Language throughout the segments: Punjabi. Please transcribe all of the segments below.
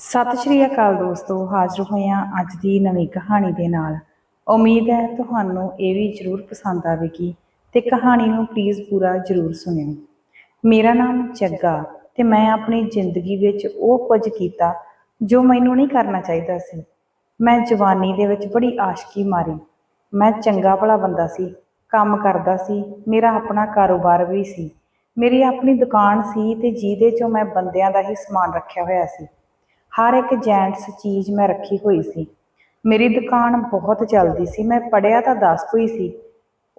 ਸਤਿ ਸ਼੍ਰੀ ਅਕਾਲ ਦੋਸਤੋ, ਹਾਜ਼ਰ ਹੋਏ ਹਾਂ ਅੱਜ ਦੀ ਨਵੀਂ ਕਹਾਣੀ ਦੇ ਨਾਲ। ਉਮੀਦ ਹੈ ਤੁਹਾਨੂੰ ਇਹ ਵੀ ਜ਼ਰੂਰ ਪਸੰਦ ਆਵੇਗੀ ਤੇ ਕਹਾਣੀ ਨੂੰ ਪਲੀਜ਼ ਪੂਰਾ ਜ਼ਰੂਰ ਸੁਣਿਓ। ਮੇਰਾ ਨਾਮ ਜੱਗਾ ਤੇ ਮੈਂ ਆਪਣੀ ਜ਼ਿੰਦਗੀ ਵਿੱਚ ਉਹ ਕੁਝ ਕੀਤਾ ਜੋ ਮੈਨੂੰ ਨਹੀਂ ਕਰਨਾ ਚਾਹੀਦਾ ਸੀ। ਮੈਂ ਜਵਾਨੀ ਦੇ ਵਿੱਚ ਬੜੀ ਆਸ਼ਕੀ ਮਾਰੀ। ਮੈਂ ਚੰਗਾ ਭਲਾ ਬੰਦਾ ਸੀ, ਕੰਮ ਕਰਦਾ ਸੀ, ਮੇਰਾ ਆਪਣਾ ਕਾਰੋਬਾਰ ਵੀ ਸੀ। ਮੇਰੀ ਆਪਣੀ ਦੁਕਾਨ ਸੀ ਤੇ ਜਿਹਦੇ ਚੋਂ ਮੈਂ ਬੰਦਿਆਂ ਦਾ ਹੀ ਸਮਾਨ ਰੱਖਿਆ ਹੋਇਆ ਸੀ। ਹਰ ਇੱਕ ਜੈਂਟਸ ਚੀਜ਼ ਮੈਂ ਰੱਖੀ ਹੋਈ ਸੀ। ਮੇਰੀ ਦੁਕਾਨ ਬਹੁਤ ਚੱਲਦੀ ਸੀ। ਮੈਂ ਪੜਿਆ ਤਾਂ 10 ਕੋਈ ਸੀ।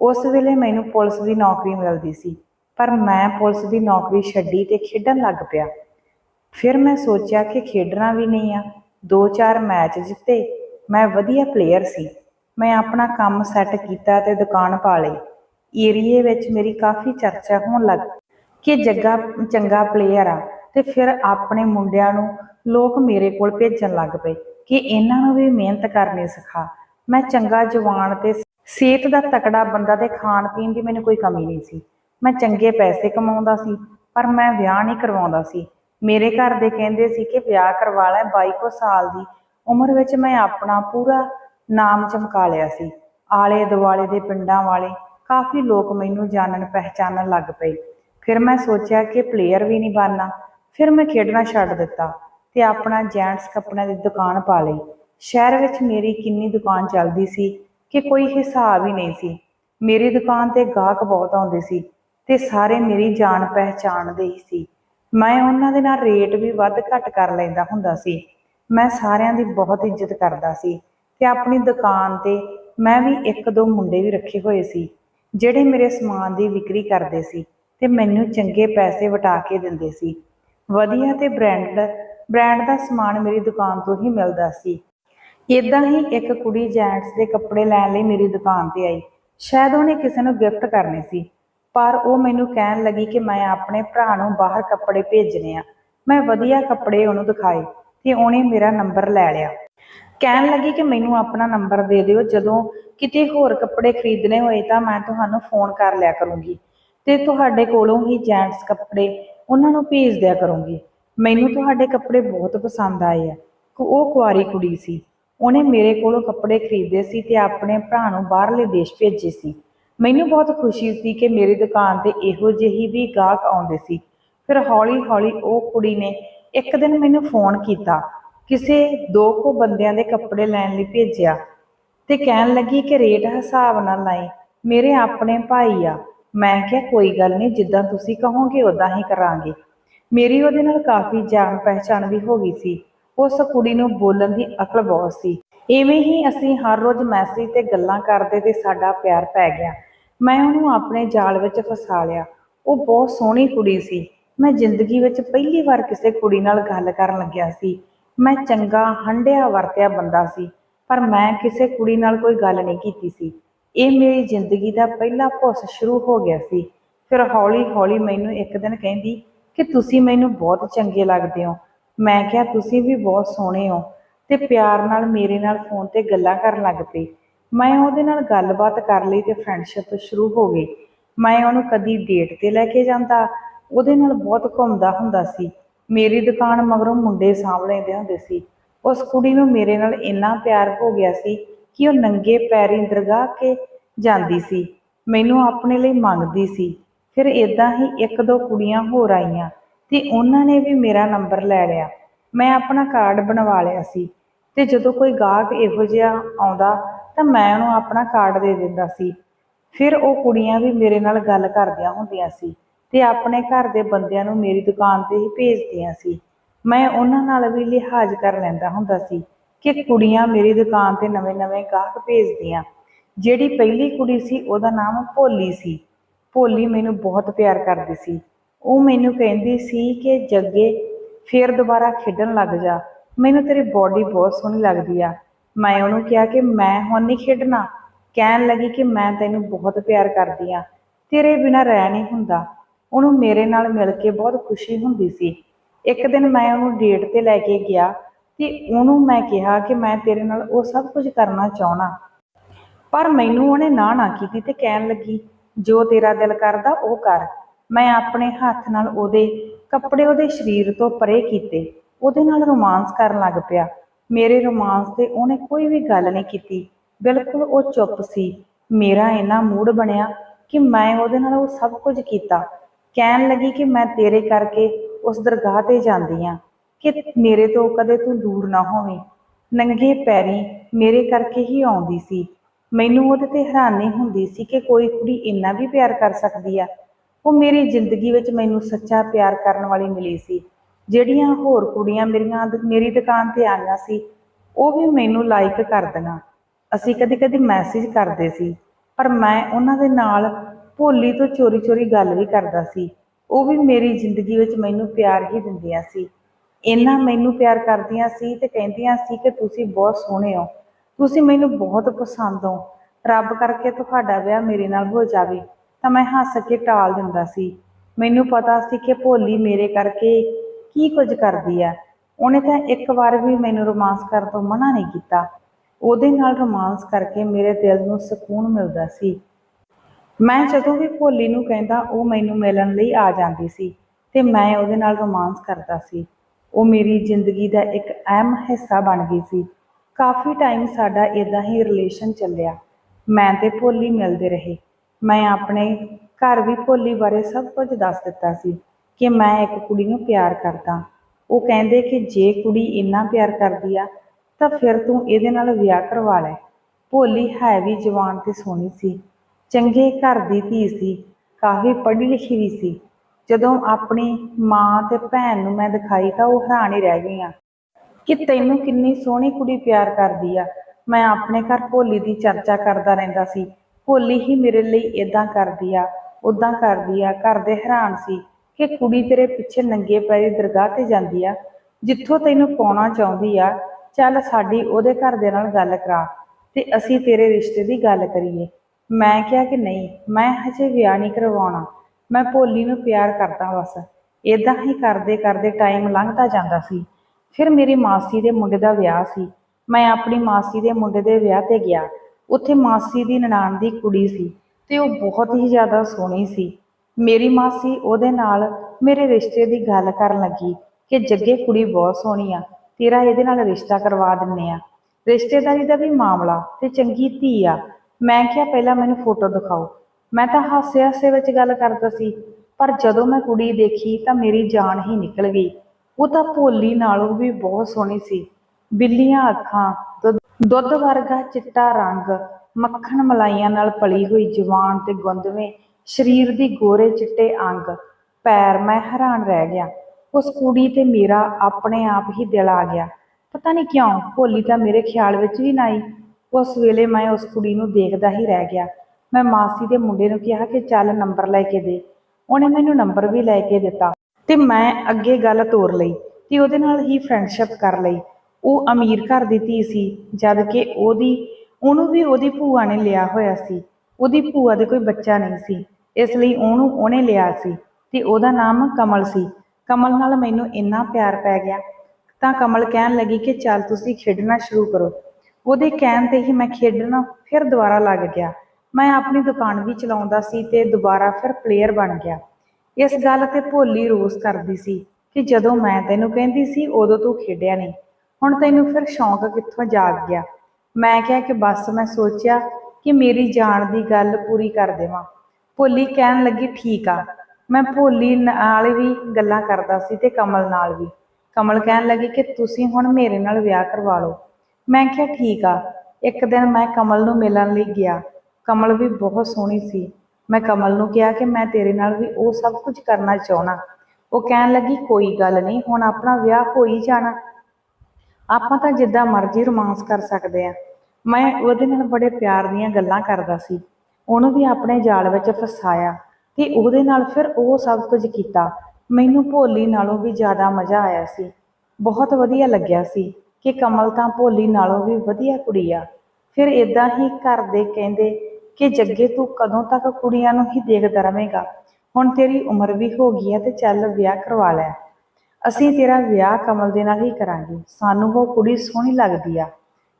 ਉਸ ਵੇਲੇ ਮੈਨੂੰ ਪੁਲਿਸ ਦੀ ਨੌਕਰੀ ਮਿਲਦੀ ਸੀ। ਪਰ ਮੈਂ ਪੁਲਿਸ ਦੀ ਨੌਕਰੀ ਛੱਡੀ ਤੇ ਖੇਡਣ ਲੱਗ ਪਿਆ। ਫਿਰ ਮੈਂ ਸੋਚਿਆ ਕਿ ਖੇਡਣਾ ਵੀ ਨਹੀਂ ਆ। ਦੋ ਚਾਰ ਮੈਚ ਜਿੱਤੇ। ਮੈਂ ਵਧੀਆ ਪਲੇਅਰ ਸੀ। ਮੈਂ ਆਪਣਾ ਕੰਮ ਸੈੱਟ ਕੀਤਾ ਤੇ ਦੁਕਾਨ ਪਾ ਲਈ। ਏਰੀਏ ਵਿੱਚ ਮੇਰੀ ਕਾਫੀ ਚਰਚਾ ਹੋਣ ਲੱਗ ਕਿ ਜੱਗਾ, ਚੰਗਾ ਪਲੇਅਰ ਆ। ਤੇ ਫਿਰ ਆਪਣੇ ਮੁੰਡਿਆਂ ਨੂੰ ਲੋਕ ਮੇਰੇ ਕੋਲ ਭੇਜਣ ਲੱਗ ਪਏ ਕਿ ਇਹਨਾਂ ਨੂੰ ਵੀ ਮਿਹਨਤ ਕਰਨੀ ਸਿਖਾ। ਮੈਂ ਚੰਗਾ ਜਵਾਨ ਤੇ ਸਿਹਤ ਦਾ ਤਕੜਾ ਬੰਦਾ ਤੇ ਖਾਣ ਪੀਣ ਦੀ ਮੈਨੂੰ ਕੋਈ ਕਮੀ ਨਹੀਂ ਸੀ। ਮੈਂ ਚੰਗੇ ਪੈਸੇ ਕਮਾਉਂਦਾ ਸੀ, ਪਰ ਮੈਂ ਵਿਆਹ ਨਹੀਂ ਕਰਵਾਉਂਦਾ ਸੀ। ਮੇਰੇ ਘਰ ਦੇ ਕਹਿੰਦੇ ਸੀ ਕਿ ਵਿਆਹ ਕਰਵਾ ਲੈ 22 ਕੁ ਸਾਲ ਦੀ। ਉਮਰ ਵਿੱਚ ਮੈਂ ਆਪਣਾ ਪੂਰਾ ਨਾਮ ਚਮਕਾ ਲਿਆ ਸੀ। ਆਲੇ ਦੁਆਲੇ ਦੇ ਪਿੰਡਾਂ ਵਾਲੇ ਕਾਫੀ ਲੋਕ ਮੈਨੂੰ ਜਾਣਨ ਪਹਿਚਾਨਣ ਲੱਗ ਪਏ। ਫਿਰ ਮੈਂ ਸੋਚਿਆ ਕਿ ਪਲੇਅਰ ਵੀ ਨਹੀਂ ਬਣਨਾ। ਫਿਰ ਮੈਂ ਖੇਡਣਾ ਛੱਡ ਦਿੱਤਾ। ਤੇ ਆਪਣਾ ਜੈਂਟਸ ਕੱਪੜਿਆਂ ਦੀ ਦੁਕਾਨ ਪਾ ਲਈ। ਸ਼ਹਿਰ ਵਿੱਚ ਮੇਰੀ ਕਿੰਨੀ ਦੁਕਾਨ ਚੱਲਦੀ ਸੀ ਕਿ ਕੋਈ ਹਿਸਾਬ ਹੀ ਨਹੀਂ ਸੀ। ਮੇਰੀ ਦੁਕਾਨ ਤੇ ਗਾਹਕ ਬਹੁਤ ਆਉਂਦੇ ਸੀ ਤੇ ਸਾਰੇ ਮੇਰੀ ਜਾਣ ਪਹਿਚਾਣ ਦੇ ਹੀ ਸੀ। ਮੈਂ ਉਹਨਾਂ ਦੇ ਨਾਲ ਰੇਟ ਵੀ ਵੱਧ ਘੱਟ ਕਰ ਲੈਂਦਾ ਹੁੰਦਾ ਸੀ। ਮੈਂ ਸਾਰਿਆਂ ਦੀ ਬਹੁਤ ਇੱਜ਼ਤ ਕਰਦਾ ਸੀ ਤੇ ਆਪਣੀ ਦੁਕਾਨ ਤੇ ਮੈਂ ਵੀ ਇੱਕ ਦੋ ਮੁੰਡੇ ਵੀ ਰੱਖੇ ਹੋਏ ਸੀ, ਜਿਹੜੇ ਮੇਰੇ ਸਮਾਨ ਦੀ ਵਿਕਰੀ ਕਰਦੇ ਸੀ ਤੇ ਮੈਨੂੰ ਚੰਗੇ ਪੈਸੇ ਵਟਾ ਕੇ ਦਿੰਦੇ ਸੀ। ਵਧੀਆ ਤੇ ਬ੍ਰਾਂਡ ਬ੍ਰਾਂਡ ਦਾ ਸਮਾਨ ਮੇਰੀ ਦੁਕਾਨ ਤੋਂ ਹੀ ਮਿਲਦਾ ਸੀ। ਇਦਾਂ ਹੀ ਇੱਕ ਕੁੜੀ ਜੈਂਟਸ ਦੇ ਕੱਪੜੇ ਲੈਣ ਲਈ ਮੇਰੀ ਦੁਕਾਨ ਤੇ ਆਈ। ਸ਼ਾਇਦ ਉਹਨੇ ਕਿਸੇ ਨੂੰ ਗਿਫਟ ਕਰਨੇ ਸੀ, ਪਰ ਉਹ ਮੈਨੂੰ ਕਹਿਣ ਲੱਗੀ ਕਿ ਮੈਂ ਆਪਣੇ ਭਰਾ ਨੂੰ ਬਾਹਰ ਕੱਪੜੇ ਭੇਜਣੇ ਆ। ਮੈਂ ਵਧੀਆ ਕੱਪੜੇ ਉਹਨੂੰ ਦਿਖਾਏ ਤੇ ਉਹਨੇ ਮੇਰਾ ਨੰਬਰ ਲੈ ਲਿਆ। ਕਹਿਣ ਲੱਗੀ ਕਿ ਮੈਨੂੰ ਆਪਣਾ ਨੰਬਰ ਦੇ ਦਿਓ, ਜਦੋਂ ਕਿਤੇ ਹੋਰ ਕੱਪੜੇ ਖਰੀਦਣੇ ਹੋਏ ਤਾਂ ਮੈਂ ਤੁਹਾਨੂੰ ਫੋਨ ਕਰ ਲਿਆ ਕਰੂੰਗੀ ਤੇ ਤੁਹਾਡੇ ਕੋਲੋਂ ਹੀ ਜੈਂਟਸ ਕੱਪੜੇ ਉਹਨਾਂ ਨੂੰ ਭੇਜ ਦਿਆ ਕਰੂੰਗੀ। ਮੈਨੂੰ ਤੁਹਾਡੇ ਕੱਪੜੇ ਬਹੁਤ ਪਸੰਦ ਆਏ ਆ। ਉਹ ਕੁਆਰੀ ਕੁੜੀ ਸੀ। ਉਹਨੇ ਮੇਰੇ ਕੋਲੋਂ ਕੱਪੜੇ ਖਰੀਦੇ ਸੀ ਤੇ ਆਪਣੇ ਭਰਾ ਨੂੰ ਬਾਹਰਲੇ ਦੇਸ਼ ਭੇਜੇ ਸੀ। ਮੈਨੂੰ ਬਹੁਤ ਖੁਸ਼ੀ ਸੀ ਕਿ ਮੇਰੀ ਦੁਕਾਨ ਤੇ ਇਹੋ ਜਿਹੀ ਵੀ ਗਾਹਕ ਆਉਂਦੇ ਸੀ। ਫਿਰ ਹੌਲੀ-ਹੌਲੀ ਉਹ ਕੁੜੀ ਨੇ ਇੱਕ ਦਿਨ ਮੈਨੂੰ ਫੋਨ ਕੀਤਾ। ਕਿਸੇ ਦੋ ਕੁ ਬੰਦਿਆਂ ਦੇ ਕੱਪੜੇ ਲੈਣ ਲਈ ਭੇਜਿਆ ਤੇ ਕਹਿਣ ਲੱਗੀ ਕਿ ਰੇਟ ਹਿਸਾਬ ਨਾਲ ਲਾਈ। ਮੇਰੇ ਆਪਣੇ ਭਾਈ ਆ। ਮੈਂ ਕਿਹਾ ਕੋਈ ਗੱਲ ਨਹੀਂ ਜਿੱਦਾਂ ਤੁਸੀਂ ਕਹੋਗੇ ਉਦਾਂ ਹੀ ਕਰਾਂਗੇ। ਮੇਰੀ ਉਹਦੇ ਨਾਲ ਕਾਫੀ ਜਾਣ ਪਹਿਚਾਣ ਵੀ ਹੋ ਗਈ ਸੀ। ਉਸ ਕੁੜੀ ਨੂੰ ਬੋਲਣ ਦੀ ਅਕਲ ਬਹੁਤ ਸੀ। ਇਵੇਂ ਹੀ ਅਸੀਂ ਹਰ ਰੋਜ਼ ਮੈਸੇਜ ਤੇ ਗੱਲਾਂ ਕਰਦੇ ਤੇ ਸਾਡਾ ਪਿਆਰ ਪੈ ਗਿਆ। ਮੈਂ ਉਹਨੂੰ ਆਪਣੇ ਜਾਲ ਵਿੱਚ ਫਸਾ ਲਿਆ। ਉਹ ਬਹੁਤ ਸੋਹਣੀ ਕੁੜੀ ਸੀ। ਮੈਂ ਜ਼ਿੰਦਗੀ ਵਿੱਚ ਪਹਿਲੀ ਵਾਰ ਕਿਸੇ ਕੁੜੀ ਨਾਲ ਗੱਲ ਕਰਨ ਲੱਗਿਆ ਸੀ। ਮੈਂ ਚੰਗਾ ਹੰਡਿਆ ਵਰਤਿਆ ਬੰਦਾ ਸੀ। ਪਰ ਮੈਂ ਕਿਸੇ ਕੁੜੀ ਨਾਲ ਕੋਈ ਗੱਲ ਨਹੀਂ ਕੀਤੀ ਸੀ। ਇਹ ਮੇਰੀ ਜ਼ਿੰਦਗੀ ਦਾ ਪਹਿਲਾ ਪੁੱਸ ਸ਼ੁਰੂ ਹੋ ਗਿਆ ਸੀ। ਫਿਰ ਹੌਲੀ ਹੌਲੀ ਮੈਨੂੰ ਇੱਕ ਦਿਨ ਕਹਿੰਦੀ ਕਿ ਤੁਸੀਂ ਮੈਨੂੰ ਬਹੁਤ ਚੰਗੇ ਲੱਗਦੇ ਹੋ। ਮੈਂ ਕਿਹਾ, ਤੁਸੀਂ ਵੀ ਬਹੁਤ ਸੋਹਣੇ ਹੋ। ਤੇ ਪਿਆਰ ਨਾਲ ਮੇਰੇ ਨਾਲ ਫੋਨ ਤੇ ਗੱਲਾਂ ਕਰਨ ਲੱਗ ਪਈ। ਮੈਂ ਉਹਦੇ ਨਾਲ ਗੱਲਬਾਤ ਕਰ ਲਈ ਤੇ ਫਰੈਂਡਸ਼ਿਪ ਸ਼ੁਰੂ ਹੋ ਗਈ। ਮੈਂ ਉਹਨੂੰ ਕਦੀ ਡੇਟ ਤੇ ਲੈ ਕੇ ਜਾਂਦਾ, ਉਹਦੇ ਨਾਲ ਬਹੁਤ ਘੁੰਮਦਾ ਹੁੰਦਾ ਸੀ। ਮੇਰੀ ਦੁਕਾਨ ਮਗਰੋਂ ਮੁੰਡੇ ਸਾਂਭ ਲੈਂਦੇ ਹੁੰਦੇ ਸੀ। ਉਸ ਕੁੜੀ ਨੂੰ ਮੇਰੇ ਨਾਲ ਇੰਨਾ ਪਿਆਰ ਹੋ ਗਿਆ ਸੀ ਕਿ ਉਹ ਨੰਗੇ ਪੈਰੀਂ ਦਰਗਾਹ ਕੇ ਜਾਂਦੀ ਸੀ। ਮੈਨੂੰ ਆਪਣੇ ਲਈ ਮੰਗਦੀ ਸੀ। ਫਿਰ ਇਦਾਂ ਹੀ ਇੱਕ ਦੋ ਕੁੜੀਆਂ ਹੋਰ ਆਈਆਂ ਤੇ ਉਹਨਾਂ ਨੇ ਵੀ ਮੇਰਾ ਨੰਬਰ ਲੈ ਲਿਆ। ਮੈਂ ਆਪਣਾ ਕਾਰਡ ਬਣਵਾ ਲਿਆ ਸੀ ਤੇ ਜਦੋਂ ਕੋਈ ਗਾਹਕ ਇਹੋ ਜਿਹਾ ਆਉਂਦਾ ਤਾਂ ਮੈਂ ਉਹਨੂੰ ਆਪਣਾ ਕਾਰਡ ਦੇ ਦਿੰਦਾ ਸੀ। ਫਿਰ ਉਹ ਕੁੜੀਆਂ ਵੀ ਮੇਰੇ ਨਾਲ ਗੱਲ ਕਰਦੀਆਂ ਹੁੰਦੀਆਂ ਸੀ ਤੇ ਆਪਣੇ ਘਰ ਦੇ ਬੰਦਿਆਂ ਨੂੰ ਮੇਰੀ ਦੁਕਾਨ ਤੇ ਹੀ ਭੇਜਦੀਆਂ ਸੀ। ਮੈਂ ਉਹਨਾਂ ਨਾਲ ਵੀ ਲਿਹਾਜ਼ ਕਰ ਲੈਂਦਾ ਹੁੰਦਾ ਸੀ ਕਿ ਕੁੜੀਆਂ ਮੇਰੀ ਦੁਕਾਨ ਤੇ ਨਵੇਂ-ਨਵੇਂ ਗਾਹਕ ਭੇਜਦੀਆਂ। ਜਿਹੜੀ ਪਹਿਲੀ ਕੁੜੀ ਸੀ ਉਹਦਾ ਨਾਮ ਭੋਲੀ ਸੀ। ਭੋਲੀ ਮੈਨੂੰ ਬਹੁਤ ਪਿਆਰ ਕਰਦੀ ਸੀ। ਉਹ ਮੈਨੂੰ ਕਹਿੰਦੀ ਸੀ ਕਿ ਜੱਗੇ, ਫੇਰ ਦੁਬਾਰਾ ਖੇਡਣ ਲੱਗ ਜਾ। ਮੈਨੂੰ ਤੇਰੀ ਬਾਡੀ ਬਹੁਤ ਸੋਹਣੀ ਲੱਗਦੀ ਆ। ਮੈਂ ਉਹਨੂੰ ਕਿਹਾ ਕਿ ਮੈਂ ਹੁਣ ਨਹੀਂ ਖੇਡਣਾ। ਕਹਿਣ ਲੱਗੀ ਕਿ ਮੈਂ ਤੈਨੂੰ ਬਹੁਤ ਪਿਆਰ ਕਰਦੀ ਆ। ਤੇਰੇ ਬਿਨਾਂ ਰਹਿ ਨਹੀਂ ਹੁੰਦਾ। ਉਹਨੂੰ ਮੇਰੇ ਨਾਲ ਮਿਲ ਕੇ ਬਹੁਤ ਖੁਸ਼ੀ ਹੁੰਦੀ ਸੀ। ਇੱਕ ਦਿਨ ਮੈਂ ਉਹਨੂੰ ਡੇਟ ਤੇ ਲੈ ਕੇ ਗਿਆ ਤੇ ਉਹਨੂੰ ਮੈਂ ਕਿਹਾ ਕਿ ਮੈਂ ਤੇਰੇ ਨਾਲ ਉਹ ਸਭ ਕੁਝ ਕਰਨਾ ਚਾਹਣਾ ਪਰ ਮੈਨੂੰ ਉਹਨੇ ਨਾ ਨਾ ਕੀਤੀ ਤੇ ਕਹਿਣ ਲੱਗੀ ਜੋ ਤੇਰਾ ਦਿਲ ਕਰਦਾ ਉਹ ਕਰ। ਮੈਂ ਆਪਣੇ ਹੱਥ ਨਾਲ ਉਹਦੇ ਕੱਪੜੇ ਉਹਦੇ ਸਰੀਰ ਤੋਂ ਪਰੇ ਕੀਤੇ। ਉਹਦੇ ਨਾਲ ਰੋਮਾਂਸ ਕਰਨ ਲੱਗ ਪਿਆ। ਮੇਰੇ ਰੋਮਾਂਸ ਤੇ ਉਹਨੇ ਕੋਈ ਵੀ ਗੱਲ ਨਹੀਂ ਕੀਤੀ। ਬਿਲਕੁਲ ਉਹ ਚੁੱਪ ਸੀ। ਮੇਰਾ ਇੰਨਾ ਮੂਡ ਬਣਿਆ ਕਿ ਮੈਂ ਉਹਦੇ ਨਾਲ ਉਹ ਸਭ ਕੁਝ ਕੀਤਾ। ਕਹਿਣ ਲੱਗੀ ਕਿ ਮੈਂ ਤੇਰੇ ਕਰਕੇ ਉਸ ਦਰਗਾਹ ਤੇ ਜਾਂਦੀ ਆ ਕਿ ਮੇਰੇ ਤੋਂ ਕਦੇ ਤੂੰ ਦੂਰ ਨਾ ਹੋਵੇਂ। ਨੰਗੇ ਪੈਰੀ ਮੇਰੇ ਕਰਕੇ ਹੀ ਆਉਂਦੀ ਸੀ। ਮੈਨੂੰ ਉਹਦੇ ਤੇ ਹੈਰਾਨੀ ਹੁੰਦੀ ਸੀ ਕਿ ਕੋਈ ਕੁੜੀ ਇੰਨਾ ਵੀ ਪਿਆਰ ਕਰ ਸਕਦੀ ਆ। ਉਹ ਮੇਰੀ ਜ਼ਿੰਦਗੀ ਵਿੱਚ ਮੈਨੂੰ ਸੱਚਾ ਪਿਆਰ ਕਰਨ ਵਾਲੀ ਮਿਲੀ ਸੀ। ਜਿਹੜੀਆਂ ਹੋਰ ਕੁੜੀਆਂ ਮੇਰੀਆਂ ਮੇਰੀ ਦੁਕਾਨ ਤੇ ਆਈਆਂ ਸੀ, ਉਹ ਵੀ ਮੈਨੂੰ ਲਾਈਕ ਕਰਦੀਆਂ ਅਸੀਂ ਕਦੀ ਕਦੀ ਮੈਸੇਜ ਕਰਦੇ ਸੀ, ਪਰ ਮੈਂ ਉਹਨਾਂ ਦੇ ਨਾਲ ਭੋਲੀ ਤੋਂ ਚੋਰੀ ਚੋਰੀ ਗੱਲ ਵੀ ਕਰਦਾ ਸੀ। ਉਹ ਵੀ ਮੇਰੀ ਜ਼ਿੰਦਗੀ ਵਿੱਚ ਮੈਨੂੰ ਪਿਆਰ ਹੀ ਦਿੰਦੀਆਂ ਸੀ। ਇੰਨਾ ਮੈਨੂੰ ਪਿਆਰ ਕਰਦੀਆਂ ਸੀ ਤੇ ਕਹਿੰਦੀਆਂ ਸੀ ਕਿ ਤੁਸੀਂ ਬਹੁਤ ਸੋਹਣੇ ਹੋ। ਤੁਸੀਂ ਮੈਨੂੰ ਬਹੁਤ ਪਸੰਦ ਹੋ। ਰੱਬ ਕਰਕੇ ਤੁਹਾਡਾ ਵਿਆਹ ਮੇਰੇ ਨਾਲ ਹੋ ਜਾਵੇ, ਤਾਂ ਮੈਂ ਹੱਸ ਕੇ ਟਾਲ ਦਿੰਦਾ ਸੀ। ਮੈਨੂੰ ਪਤਾ ਸੀ ਕਿ ਭੋਲੀ ਮੇਰੇ ਕਰਕੇ ਕੀ ਕੁਝ ਕਰਦੀ ਆ। ਉਹਨੇ ਤਾਂ ਇੱਕ ਵਾਰ ਵੀ ਮੈਨੂੰ ਰੋਮਾਂਸ ਕਰਨ ਤੋਂ ਮਨਾ ਨਹੀਂ ਕੀਤਾ। ਉਹਦੇ ਨਾਲ ਰੋਮਾਂਸ ਕਰਕੇ ਮੇਰੇ ਦਿਲ ਨੂੰ ਸਕੂਨ ਮਿਲਦਾ ਸੀ। ਮੈਂ ਜਦੋਂ ਵੀ ਭੋਲੀ ਨੂੰ ਕਹਿੰਦਾ, ਉਹ ਮੈਨੂੰ ਮਿਲਣ ਲਈ ਆ ਜਾਂਦੀ ਸੀ ਤੇ ਮੈਂ ਉਹਦੇ ਨਾਲ ਰੋਮਾਂਸ ਕਰਦਾ ਸੀ। ਉਹ ਮੇਰੀ ਜ਼ਿੰਦਗੀ ਦਾ ਇੱਕ ਅਹਿਮ ਹਿੱਸਾ ਬਣ ਗਈ ਸੀ। ਕਾਫੀ ਟਾਈਮ ਸਾਡਾ ਇਦਾਂ ਹੀ ਰਿਲੇਸ਼ਨ ਚੱਲਿਆ। ਮੈਂ ਤੇ ਭੋਲੀ ਮਿਲਦੇ ਰਹੇ। ਮੈਂ ਆਪਣੇ ਘਰ ਵੀ ਭੋਲੀ ਬਾਰੇ ਸਭ ਕੁਝ ਦੱਸ ਦਿੱਤਾ ਸੀ ਕਿ ਮੈਂ ਇੱਕ ਕੁੜੀ ਨੂੰ ਪਿਆਰ ਕਰਦਾ। ਉਹ ਕਹਿੰਦੇ ਕਿ ਜੇ ਕੁੜੀ ਇੰਨਾ ਪਿਆਰ ਕਰਦੀ ਆ, ਤਾਂ ਫਿਰ ਤੂੰ ਇਹਦੇ ਨਾਲ ਵਿਆਹ ਕਰਵਾ ਲੈ। ਭੋਲੀ ਹੈ ਵੀ ਜਵਾਨ ਤੇ ਸੋਹਣੀ ਸੀ। ਚੰਗੇ ਘਰ ਦੀ ਧੀ ਸੀ, ਕਾਫੀ ਪੜ੍ਹੀ ਲਿਖੀ ਵੀ ਸੀ। ਜਦੋਂ ਆਪਣੀ ਮਾਂ ਤੇ ਭੈਣ ਨੂੰ ਮੈਂ ਦਿਖਾਈ ਤਾਂ ਉਹ ਹੈਰਾਨ ਹੀ ਰਹਿ ਗਈਆਂ। ਕਿ ਤੈਨੂੰ ਕਿੰਨੀ ਸੋਹਣੀ ਕੁੜੀ ਪਿਆਰ ਕਰਦੀ ਆ। ਮੈਂ ਆਪਣੇ ਘਰ ਭੋਲੀ ਦੀ ਚਰਚਾ ਕਰਦਾ ਰਹਿੰਦਾ ਸੀ। ਭੋਲੀ ਹੀ ਮੇਰੇ ਲਈ ਇਦਾਂ ਕਰਦੀ ਆ ਉਦਾਂ ਕਰਦੀ ਆ, ਘਰ ਦੇ ਹੈਰਾਨ ਸੀ ਕਿ ਕੁੜੀ ਤੇਰੇ ਪਿੱਛੇ ਨੰਗੇ ਪੈਰੀ ਦਰਗਾਹ ਤੇ ਜਾਂਦੀ ਆ। ਜਿੱਥੋਂ ਤੈਨੂੰ ਪਾਉਣਾ ਚਾਹੁੰਦੀ ਆ, ਚੱਲ ਸਾਡੀ ਉਹਦੇ ਘਰ ਦੇ ਨਾਲ ਗੱਲ ਕਰਾ ਤੇ ਅਸੀਂ ਤੇਰੇ ਰਿਸ਼ਤੇ ਦੀ ਗੱਲ ਕਰੀਏ। ਮੈਂ ਕਿਹਾ ਕਿ ਨਹੀਂ, ਮੈਂ ਹਜੇ ਵਿਆਹ ਨਹੀਂ ਕਰਵਾਉਣਾ। ਮੈਂ ਭੋਲੀ ਨੂੰ ਪਿਆਰ ਕਰਦਾ ਬਸ। ਇਦਾਂ ਹੀ ਕਰਦੇ ਕਰਦੇ ਟਾਈਮ ਲੰਘਦਾ ਜਾਂਦਾ ਸੀ। ਫਿਰ ਮੇਰੀ ਮਾਸੀ ਦੇ ਮੁੰਡੇ ਦਾ ਵਿਆਹ ਸੀ। ਮੈਂ ਆਪਣੀ ਮਾਸੀ ਦੇ ਮੁੰਡੇ ਦੇ ਵਿਆਹ ਤੇ ਗਿਆ। ਉੱਥੇ ਮਾਸੀ ਦੀ ਨਨਾਣ ਦੀ ਕੁੜੀ ਸੀ ਤੇ ਉਹ ਬਹੁਤ ਹੀ ਜ਼ਿਆਦਾ ਸੋਹਣੀ ਸੀ। ਮੇਰੀ ਮਾਸੀ ਉਹਦੇ ਨਾਲ ਮੇਰੇ ਰਿਸ਼ਤੇ ਦੀ ਗੱਲ ਕਰਨ ਲੱਗੀ ਕਿ ਜੱਗੇ ਕੁੜੀ ਬਹੁਤ ਸੋਹਣੀ ਆ, ਤੇਰਾ ਇਹਦੇ ਨਾਲ ਰਿਸ਼ਤਾ ਕਰਵਾ ਦਿੰਨੇ ਆ। ਰਿਸ਼ਤੇਦਾਰੀ ਦਾ ਵੀ ਮਾਮਲਾ ਤੇ ਚੰਗੀ ਧੀ ਆ। ਮੈਂ ਕਿਹਾ, ਪਹਿਲਾਂ ਮੈਨੂੰ ਫੋਟੋ ਦਿਖਾਓ। ਮੈਂ ਤਾਂ ਹਾਸੇ ਹਾਸੇ ਵਿੱਚ ਗੱਲ ਕਰਦਾ ਸੀ, ਪਰ ਜਦੋਂ ਮੈਂ ਕੁੜੀ ਦੇਖੀ ਤਾਂ ਮੇਰੀ ਜਾਨ ਹੀ ਨਿਕਲ ਗਈ। ਉਹ ਤਾਂ ਭੋਲੀ ਨਾਲੋਂ ਵੀ ਬਹੁਤ ਸੋਹਣੀ ਸੀ। ਬਿੱਲੀਆਂ ਅੱਖਾਂ, ਦੁੱਧ- ਦੁੱਧ ਵਰਗਾ ਚਿੱਟਾ ਰੰਗ, ਮੱਖਣ ਮਲਾਈਆਂ ਨਾਲ ਪਲੀ ਹੋਈ ਜਵਾਨ ਤੇ ਗੁੰਦਵੇਂ, ਸਰੀਰ ਦੀ ਗੋਰੇ ਚਿੱਟੇ ਅੰਗ। ਪੈਰ ਮੈਂ ਹੈਰਾਨ ਰਹਿ ਗਿਆ। ਉਸ ਕੁੜੀ ਤੇ ਮੇਰਾ ਆਪਣੇ ਆਪ ਹੀ ਦਿਲ ਆ ਗਿਆ। ਪਤਾ ਨਹੀਂ ਕਿਉਂ, ਭੋਲੀ ਤਾਂ ਮੇਰੇ ਖਿਆਲ ਵਿੱਚ ਵੀ ਨਾ ਆਈ। ਉਸ ਵੇਲੇ ਮੈਂ ਉਸ ਕੁੜੀ ਨੂੰ ਦੇਖਦਾ ਹੀ ਰਹਿ ਗਿਆ। ਮੈਂ ਮਾਸੀ ਦੇ ਮੁੰਡੇ ਨੂੰ ਕਿਹਾ ਕਿ ਚੱਲ ਨੰਬਰ ਲੈ ਕੇ ਦੇ। ਉਹਨੇ ਮੈਨੂੰ ਨੰਬਰ ਵੀ ਲੈ ਕੇ ਦਿੱਤਾ। ਤੇ ਮੈਂ ਅੱਗੇ ਗੱਲ ਤੋਰ ਲਈ ਤੇ ਉਹਦੇ ਨਾਲ ਹੀ ਫਰੈਂਡਸ਼ਿਪ ਕਰ ਲਈ। ਉਹ ਅਮੀਰ ਘਰ ਦੀ ਧੀ ਸੀ, ਜਦ ਕਿ ਉਹਦੀ, ਉਹਨੂੰ ਵੀ ਉਹਦੀ ਭੂਆ ਨੇ ਲਿਆ ਹੋਇਆ ਸੀ। ਉਹਦੀ ਭੂਆ ਦੇ ਕੋਈ ਬੱਚਾ ਨਹੀਂ ਸੀ, ਇਸ ਲਈ ਉਹਨੂੰ ਉਹਨੇ ਲਿਆ ਸੀ ਤੇ ਉਹਦਾ ਨਾਮ ਕਮਲ ਸੀ। ਕਮਲ ਨਾਲ ਮੈਨੂੰ ਇੰਨਾ ਪਿਆਰ ਪੈ ਗਿਆ, ਤਾਂ ਕਮਲ ਕਹਿਣ ਲੱਗੀ ਕਿ ਚੱਲ ਤੁਸੀਂ ਖੇਡਣਾ ਸ਼ੁਰੂ ਕਰੋ। ਉਹਦੇ ਕਹਿਣ ਤੇ ਹੀ ਮੈਂ ਖੇਡਣਾ ਫਿਰ ਦੁਬਾਰਾ ਲੱਗ ਗਿਆ। ਮੈਂ ਆਪਣੀ ਦੁਕਾਨ ਵੀ ਚਲਾਉਂਦਾ ਸੀ ਤੇ ਦੁਬਾਰਾ ਫਿਰ ਪਲੇਅਰ ਬਣ ਗਿਆ। ਇਸ ਗੱਲ ਤੇ ਭੋਲੀ ਰੋਸ ਕਰਦੀ ਸੀ ਕਿ ਜਦੋਂ ਮੈਂ ਤੈਨੂੰ ਕਹਿੰਦੀ ਸੀ, ਉਦੋਂ ਤੂੰ ਖੇਡਿਆ ਨਹੀਂ। ਹੁਣ ਤੈਨੂੰ ਫਿਰ ਸ਼ੌਂਕ ਕਿੱਥੋਂ ਜਾਗ ਗਿਆ? ਮੈਂ ਕਿਹਾ ਕਿ ਬਸ ਮੈਂ ਸੋਚਿਆ ਕਿ ਮੇਰੀ ਜਾਣ ਦੀ ਗੱਲ ਪੂਰੀ ਕਰ ਦੇਵਾਂ। ਭੋਲੀ ਕਹਿਣ ਲੱਗੀ, ਠੀਕ ਆ। ਮੈਂ ਭੋਲੀ ਨਾਲ ਵੀ ਗੱਲਾਂ ਕਰਦਾ ਸੀ ਤੇ ਕਮਲ ਨਾਲ ਵੀ। ਕਮਲ ਕਹਿਣ ਲੱਗੀ ਕਿ ਤੁਸੀਂ ਹੁਣ ਮੇਰੇ ਨਾਲ ਵਿਆਹ ਕਰਵਾ ਲਓ। ਮੈਂ ਕਿਹਾ, ਠੀਕ ਆ। ਇੱਕ ਦਿਨ ਮੈਂ ਕਮਲ ਨੂੰ ਮਿਲਣ ਲਈ ਗਿਆ। ਕਮਲ ਵੀ ਬਹੁਤ ਸੋਹਣੀ ਸੀ। ਮੈਂ ਕਮਲ ਨੂੰ ਕਿਹਾ ਕਿ ਮੈਂ ਤੇਰੇ ਨਾਲ ਵੀ ਉਹ ਸਭ ਕੁਝ ਕਰਨਾ ਚਾਹਣਾ ਉਹ ਕਹਿਣ ਲੱਗੀ, ਕੋਈ ਗੱਲ ਨਹੀਂ, ਹੁਣ ਆਪਣਾ ਵਿਆਹ ਹੋ ਹੀ ਜਾਣਾ। ਆਪਾਂ ਤਾਂ ਜਿੱਦਾਂ ਮਰਜ਼ੀ ਰੋਮਾਂਸ ਕਰ ਸਕਦੇ ਆ। ਮੈਂ ਉਹਦੇ ਨਾਲ ਬੜੇ ਪਿਆਰ ਦੀਆਂ ਗੱਲਾਂ ਕਰਦਾ ਸੀ। ਉਹਨੂੰ ਵੀ ਆਪਣੇ ਜਾਲ ਵਿੱਚ ਫਸਾਇਆ ਤੇ ਉਹਦੇ ਨਾਲ ਫਿਰ ਉਹ ਸਭ ਕੁਝ ਕੀਤਾ। ਮੈਨੂੰ ਭੋਲੀ ਨਾਲੋਂ ਵੀ ਜ਼ਿਆਦਾ ਮਜ਼ਾ ਆਇਆ ਸੀ। ਬਹੁਤ ਵਧੀਆ ਲੱਗਿਆ ਸੀ ਕਿ ਕਮਲ ਤਾਂ ਭੋਲੀ ਨਾਲੋਂ ਵੀ ਵਧੀਆ ਕੁੜੀ ਆ। ਫਿਰ ਇਦਾਂ ਹੀ ਘਰ ਦੇ ਕਹਿੰਦੇ ਕਿ ਜੱਗੇ ਤੂੰ ਕਦੋਂ ਤੱਕ ਕੁੜੀਆਂ ਨੂੰ ਹੀ ਦੇਖਦਾ ਰਵੇਂਗਾ ਹੁਣ ਤੇਰੀ ਉਮਰ ਵੀ ਹੋ ਗਈ ਹੈ ਤੇ ਚੱਲ ਵਿਆਹ ਕਰਵਾ ਲੈ। ਅਸੀਂ ਤੇਰਾ ਵਿਆਹ ਕਮਲ ਦੇ ਨਾਲ ਹੀ ਕਰਾਂਗੇ। ਸਾਨੂੰ ਉਹ ਕੁੜੀ ਸੋਹਣੀ ਲੱਗਦੀ ਆ।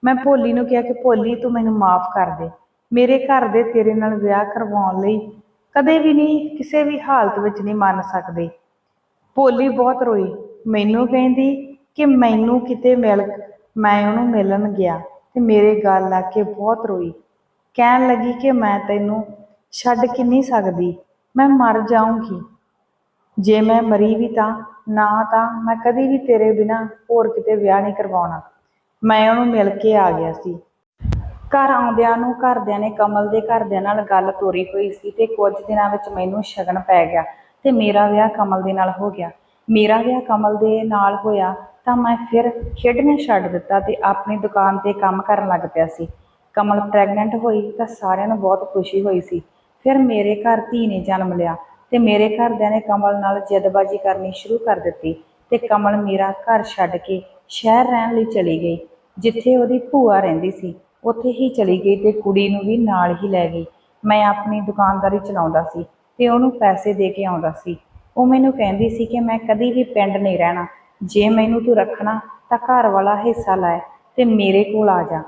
ਮੈਂ ਭੋਲੀ ਨੂੰ ਕਿਹਾ ਕਿ ਭੋਲੀ, ਤੂੰ ਮੈਨੂੰ ਮਾਫ ਕਰ ਦੇ। ਮੇਰੇ ਘਰ ਦੇ ਤੇਰੇ ਨਾਲ ਵਿਆਹ ਕਰਵਾਉਣ ਲਈ ਕਦੇ ਵੀ ਨਹੀਂ, ਕਿਸੇ ਵੀ ਹਾਲਤ ਵਿੱਚ ਨਹੀਂ ਮੰਨ ਸਕਦੇ। ਭੋਲੀ ਬਹੁਤ ਰੋਈ। ਮੈਨੂੰ ਕਹਿੰਦੀ ਕਿ ਮੈਨੂੰ ਕਿਤੇ ਮਿਲ, ਮੈਂ ਉਹਨੂੰ ਮਿਲਣ ਗਿਆ ਤੇ ਮੇਰੇ ਗੱਲ ਲੱਗ ਕੇ ਬਹੁਤ ਰੋਈ। ਕਹਿਣ ਲੱਗੀ ਕਿ ਮੈਂ ਤੈਨੂੰ ਛੱਡ ਕਿ ਨਹੀਂ ਸਕਦੀ। ਮੈਂ ਮਰ ਜਾਊਂਗੀ। ਜੇ ਮੈਂ ਮਰੀ ਵੀ ਤਾਂ, ਨਾ ਤਾਂ ਮੈਂ ਕਦੀ ਵੀ ਤੇਰੇ ਬਿਨਾ ਹੋਰ ਕਿਤੇ ਵਿਆਹ ਨਹੀਂ ਕਰਵਾਉਣਾ। ਮੈਂ ਉਹਨੂੰ ਮਿਲ ਕੇ ਆ ਗਿਆ ਸੀ। ਘਰ ਆਉਂਦਿਆਂ ਨੂੰ ਘਰਦਿਆਂ ਨੇ ਕਮਲ ਦੇ ਘਰਦਿਆਂ ਨਾਲ ਗੱਲ ਤੋਰੀ ਹੋਈ ਸੀ ਤੇ ਕੁਝ ਦਿਨਾਂ ਵਿੱਚ ਮੈਨੂੰ ਸ਼ਗਨ ਪੈ ਗਿਆ ਤੇ ਮੇਰਾ ਵਿਆਹ ਕਮਲ ਦੇ ਨਾਲ ਹੋ ਗਿਆ। ਮੇਰਾ ਵਿਆਹ ਕਮਲ ਦੇ ਨਾਲ ਹੋਇਆ ਤਾਂ ਮੈਂ ਫਿਰ ਖੇਡਣਾ ਛੱਡ ਦਿੱਤਾ ਤੇ ਆਪਣੀ ਦੁਕਾਨ ਤੇ ਕੰਮ ਕਰਨ ਲੱਗ ਪਿਆ ਸੀ। ਕਮਲ ਪ੍ਰੈਗਨੈਂਟ ਹੋਈ ਤਾਂ ਸਾਰਿਆਂ ਨੂੰ ਬਹੁਤ ਖੁਸ਼ੀ ਹੋਈ ਸੀ। ਫਿਰ ਮੇਰੇ ਘਰ ਧੀ ਨੇ ਜਨਮ ਲਿਆ ਤੇ ਮੇਰੇ ਘਰਦਿਆਂ ਨੇ ਕਮਲ ਨਾਲ ਜਦਬਾਜੀ ਕਰਨੀ ਸ਼ੁਰੂ ਕਰ ਦਿੱਤੀ ਤੇ ਕਮਲ ਮੇਰਾ ਘਰ ਛੱਡ ਕੇ ਸ਼ਹਿਰ ਰਹਿਣ ਲਈ ਚਲੀ ਗਈ, ਜਿੱਥੇ ਉਹਦੀ ਭੂਆ ਰਹਿੰਦੀ ਸੀ। ਉੱਥੇ ਹੀ ਚਲੀ ਗਈ ਤੇ ਕੁੜੀ ਨੂੰ ਵੀ ਨਾਲ ਹੀ ਲੈ ਗਈ। ਮੈਂ ਆਪਣੀ ਦੁਕਾਨਦਾਰੀ ਚਲਾਉਂਦਾ ਸੀ ਤੇ ਉਹਨੂੰ ਪੈਸੇ ਦੇ ਕੇ ਆਉਂਦਾ ਸੀ। ਉਹ ਮੈਨੂੰ ਕਹਿੰਦੀ ਸੀ ਕਿ ਮੈਂ ਕਦੀ ਵੀ ਪਿੰਡ ਨਹੀਂ ਰਹਿਣਾ। ਜੇ ਮੈਨੂੰ ਤੂੰ ਰੱਖਣਾ ਤਾਂ ਘਰ ਵਾਲਾ ਹਿੱਸਾ ਲੈ ਤੇ ਮੇਰੇ ਕੋਲ ਆ ਜਾ।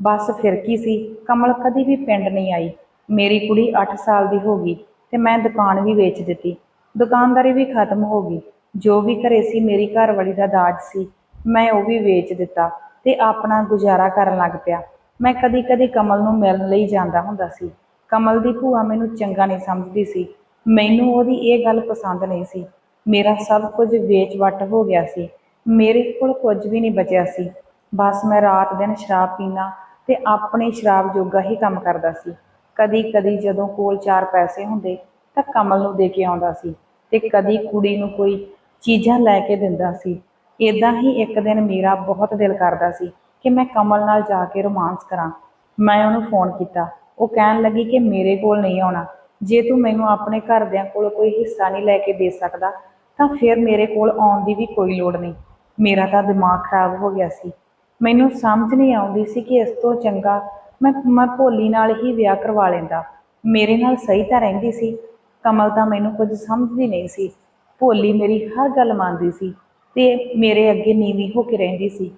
ਬਸ ਫਿਰ ਕੀ ਸੀ? ਕਮਲ ਕਦੀ ਵੀ ਪਿੰਡ ਨਹੀਂ ਆਈ। ਮੇਰੀ ਕੁੜੀ 8 ਸਾਲ ਦੀ ਹੋ ਗਈ ਤੇ ਮੈਂ ਦੁਕਾਨ ਵੀ ਵੇਚ ਦਿੱਤੀ। ਦੁਕਾਨਦਾਰੀ ਵੀ ਖਤਮ ਹੋ ਗਈ। ਜੋ ਵੀ ਘਰੇ ਸੀ, ਮੇਰੀ ਘਰਵਾਲੀ ਦਾ ਦਾਜ ਸੀ। ਮੈਂ ਉਹ ਵੀ ਵੇਚ ਦਿੱਤਾ ਤੇ ਆਪਣਾ ਗੁਜ਼ਾਰਾ ਕਰਨ ਲੱਗ ਪਿਆ। ਮੈਂ ਕਦੀ ਕਦੀ ਕਮਲ ਨੂੰ ਮਿਲਣ ਲਈ ਜਾਂਦਾ ਹੁੰਦਾ ਸੀ। ਕਮਲ ਦੀ ਭੂਆ ਮੈਨੂੰ ਚੰਗਾ ਨਹੀਂ ਸਮਝਦੀ ਸੀ। ਮੈਨੂੰ ਉਹਦੀ ਇਹ ਗੱਲ ਪਸੰਦ ਨਹੀਂ ਸੀ। ਮੇਰਾ ਸਭ ਕੁਝ ਵੇਚ ਵੱਟ ਹੋ ਗਿਆ ਸੀ। ਮੇਰੇ ਕੋਲ ਕੁਝ ਵੀ ਨਹੀਂ ਬਚਿਆ ਸੀ। ਬਸ ਮੈਂ ਰਾਤ ਦਿਨ ਸ਼ਰਾਬ ਪੀਣਾ ਤੇ ਆਪਣੇ ਸ਼ਰਾਬ ਜੋਗਾ ਹੀ ਕੰਮ ਕਰਦਾ ਸੀ। ਕਦੀ ਕਦੀ ਜਦੋਂ ਕੋਲ ਚਾਰ ਪੈਸੇ ਹੁੰਦੇ ਤਾਂ ਕਮਲ ਨੂੰ ਦੇ ਕੇ ਆਉਂਦਾ ਸੀ ਤੇ ਕਦੀ ਕੁੜੀ ਨੂੰ ਕੋਈ ਚੀਜ਼ਾਂ ਲੈ ਕੇ ਦਿੰਦਾ ਸੀ। ਇਦਾਂ ਹੀ ਇੱਕ ਦਿਨ ਮੇਰਾ ਬਹੁਤ ਦਿਲ ਕਰਦਾ ਸੀ ਕਿ ਮੈਂ ਕਮਲ ਨਾਲ ਜਾ ਕੇ ਰੋਮਾਂਸ ਕਰਾਂ। ਮੈਂ ਉਹਨੂੰ ਫੋਨ ਕੀਤਾ। ਉਹ ਕਹਿਣ ਲੱਗੀ ਕਿ ਮੇਰੇ ਕੋਲ ਨਹੀਂ ਆਉਣਾ। ਜੇ ਤੂੰ ਮੈਨੂੰ ਆਪਣੇ ਘਰਦਿਆਂ ਕੋਲ ਕੋਈ ਹਿੱਸਾ ਨਹੀਂ ਲੈ ਕੇ ਦੇ ਸਕਦਾ ਤਾਂ ਫਿਰ ਮੇਰੇ ਕੋਲ ਆਉਣ ਦੀ ਵੀ ਕੋਈ ਲੋੜ ਨਹੀਂ। ਮੇਰਾ ਤਾਂ ਦਿਮਾਗ ਖਰਾਬ ਹੋ ਗਿਆ ਸੀ। ਮੈਨੂੰ ਸਮਝ ਨਹੀਂ ਆਉਂਦੀ ਸੀ ਕਿ ਇਸ ਤੋਂ ਚੰਗਾ ਮੈਂ ਮੈਂ ਭੋਲੀ ਨਾਲ ਹੀ ਵਿਆਹ ਕਰਵਾ ਲੈਂਦਾ। ਮੇਰੇ ਨਾਲ ਸਹੀ ਤਾਂ ਰਹਿੰਦੀ ਸੀ, ਕਮਲ ਤਾਂ ਮੈਨੂੰ ਕੁਝ ਸਮਝਦੀ ਨਹੀਂ ਸੀ। ਭੋਲੀ ਮੇਰੀ ਹਰ ਗੱਲ ਮੰਨਦੀ ਸੀ ਤੇ ਮੇਰੇ ਅੱਗੇ ਨੀਵੀਂ ਹੋ ਕੇ ਰਹਿੰਦੀ ਸੀ।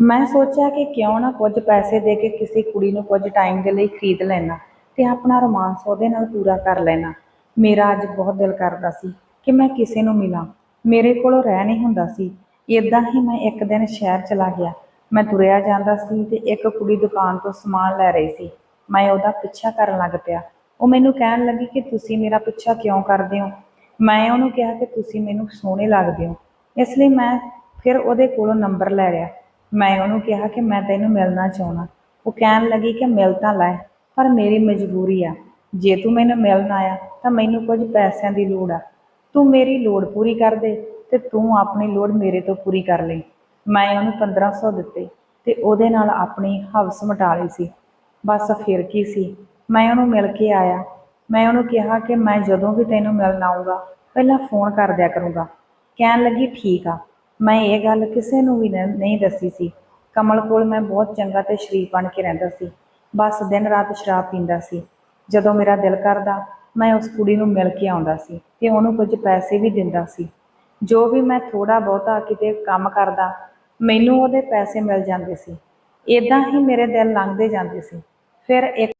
ਮੈਂ ਸੋਚਿਆ ਕਿ ਕਿਉਂ ਨਾ ਕੁਝ ਪੈਸੇ ਦੇ ਕੇ ਕਿਸੇ ਕੁੜੀ ਨੂੰ ਕੁਝ ਟਾਈਮ ਦੇ ਲਈ ਖਰੀਦ ਲੈਣਾ ਤੇ ਆਪਣਾ ਰੋਮਾਂਸ ਉਹਦੇ ਨਾਲ ਪੂਰਾ ਕਰ ਲੈਣਾ ਮੇਰਾ ਅੱਜ ਬਹੁਤ ਦਿਲ ਕਰਦਾ ਸੀ ਕਿ ਮੈਂ ਕਿਸੇ ਨੂੰ ਮਿਲਾਂ। ਮੇਰੇ ਕੋਲੋਂ ਰਹਿ ਨਹੀਂ ਹੁੰਦਾ ਸੀ। ਇਦਾਂ ਹੀ ਮੈਂ ਇੱਕ ਦਿਨ ਸ਼ਹਿਰ ਚਲਾ ਗਿਆ। ਮੈਂ ਤੁਰਿਆ ਜਾਂਦਾ ਸੀ ਤੇ ਇੱਕ ਕੁੜੀ ਦੁਕਾਨ ਤੋਂ ਸਮਾਨ ਲੈ ਰਹੀ ਸੀ। ਮੈਂ ਉਹਦਾ ਪਿੱਛਾ ਕਰਨ ਲੱਗ ਪਿਆ। ਉਹ ਮੈਨੂੰ ਕਹਿਣ ਲੱਗੀ ਕਿ ਤੁਸੀਂ ਮੇਰਾ ਪਿੱਛਾ ਕਿਉਂ ਕਰਦੇ ਹੋ? ਮੈਂ ਉਹਨੂੰ ਕਿਹਾ ਕਿ ਤੁਸੀਂ ਮੈਨੂੰ ਸੋਹਣੇ ਲੱਗਦੇ ਹੋ। ਇਸ ਲਈ ਮੈਂ ਫਿਰ ਉਹਦੇ ਕੋਲੋਂ ਨੰਬਰ ਲੈ ਲਿਆ। ਮੈਂ ਉਹਨੂੰ ਕਿਹਾ ਕਿ ਮੈਂ ਤੈਨੂੰ ਮਿਲਣਾ ਚਾਹੁੰਦਾ। ਉਹ ਕਹਿਣ ਲੱਗੀ ਕਿ ਮਿਲ ਤਾਂ ਲੈ, ਪਰ ਮੇਰੀ ਮਜਬੂਰੀ ਆ। ਜੇ ਤੂੰ ਮੈਨੂੰ ਮਿਲਣ ਆਇਆ ਤਾਂ ਮੈਨੂੰ ਕੁਝ ਪੈਸਿਆਂ ਦੀ ਲੋੜ ਆ। ਤੂੰ ਮੇਰੀ ਲੋੜ ਪੂਰੀ ਕਰ ਦੇ ਤੇ ਤੂੰ ਆਪਣੀ ਲੋੜ ਮੇਰੇ ਤੋਂ ਪੂਰੀ ਕਰ ਲਈ। ਮੈਂ ਉਹਨੂੰ 1500 ਦਿੱਤੇ ਤੇ ਉਹਦੇ ਨਾਲ ਆਪਣੀ ਹਵਸ ਮਟਾ ਲਈ ਸੀ। ਬਸ ਫਿਰ ਕੀ ਸੀ? ਮੈਂ ਉਹਨੂੰ ਮਿਲ ਕੇ ਆਇਆ। ਮੈਂ ਉਹਨੂੰ ਕਿਹਾ ਕਿ ਮੈਂ ਜਦੋਂ ਵੀ ਤੈਨੂੰ ਮਿਲਣ ਆਊਂਗਾ, ਪਹਿਲਾਂ ਫੋਨ ਕਰ ਦਿਆ ਕਰੂੰਗਾ। ਕਹਿਣ ਲੱਗੀ, ਠੀਕ ਆ। ਮੈਂ ਇਹ ਗੱਲ ਕਿਸੇ ਨੂੰ ਵੀ ਨਹੀਂ ਦੱਸੀ ਸੀ। ਕਮਲ ਕੋਲ ਮੈਂ ਬਹੁਤ ਚੰਗਾ ਤੇ ਸ਼ਰੀਫ ਬਣ ਕੇ ਰਹਿੰਦਾ ਸੀ। ਬਸ ਦਿਨ ਰਾਤ ਸ਼ਰਾਬ ਪੀਂਦਾ ਸੀ। ਜਦੋਂ ਮੇਰਾ ਦਿਲ ਕਰਦਾ, ਮੈਂ ਉਸ ਕੁੜੀ ਨੂੰ ਮਿਲ ਕੇ ਆਉਂਦਾ ਸੀ ਤੇ ਉਹਨੂੰ ਕੁਝ ਪੈਸੇ ਵੀ ਦਿੰਦਾ ਸੀ। ਜੋ ਵੀ ਮੈਂ ਥੋੜਾ ਬਹੁਤਾ ਕਿਤੇ ਕੰਮ ਕਰਦਾ ਮੈਨੂੰ ਉਹਦੇ ਪੈਸੇ ਮਿਲ ਜਾਂਦੇ ਸੀ। ਇਦਾਂ ਹੀ ਮੇਰੇ ਦਿਨ ਲੰਘਦੇ ਜਾਂਦੇ ਸੀ। ਫਿਰ ਇੱਕ